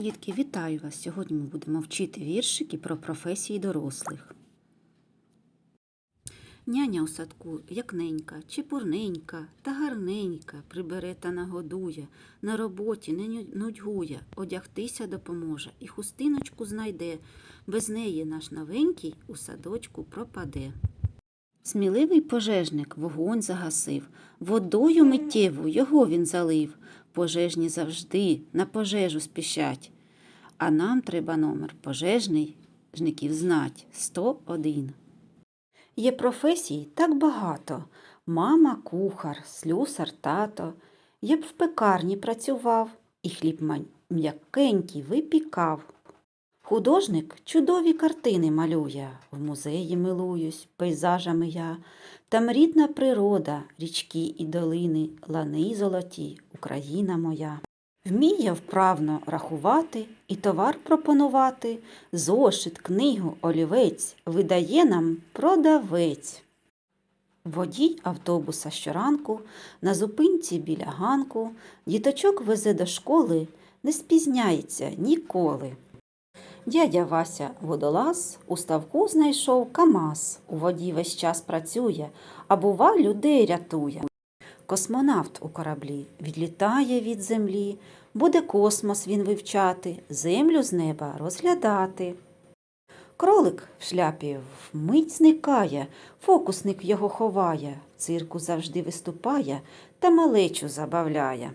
Дітки, вітаю вас! Сьогодні ми будемо вчити віршики про професії дорослих. Няня у садку якненька, чепурненька та гарненька, прибере та нагодує, на роботі не нудьгує, одягтися допоможе і хустиночку знайде, без неї наш новенький у садочку пропаде. Сміливий пожежник вогонь загасив, водою миттєву його він залив. Пожежні завжди на пожежу спішать. А нам треба номер пожежний жників знать 101. Є професій так багато. Мама кухар, слюсар, тато. Я б в пекарні працював і хліб м'якенький випікав. Художник чудові картини малює, в музеї милуюсь, пейзажами я. Там рідна природа, річки і долини, лани золоті, Україна моя. Вміє вправно рахувати і товар пропонувати, зошит, книгу, олівець видає нам продавець. Водій автобуса щоранку на зупинці біля ганку діточок везе до школи, не спізняється ніколи. Дядя Вася водолаз у ставку знайшов КАМАЗ. У воді весь час працює, а бува людей рятує. Космонавт у кораблі відлітає від землі, буде космос він вивчати, землю з неба розглядати. Кролик в шляпі вмить зникає, фокусник його ховає, в цирку завжди виступає та малечу забавляє.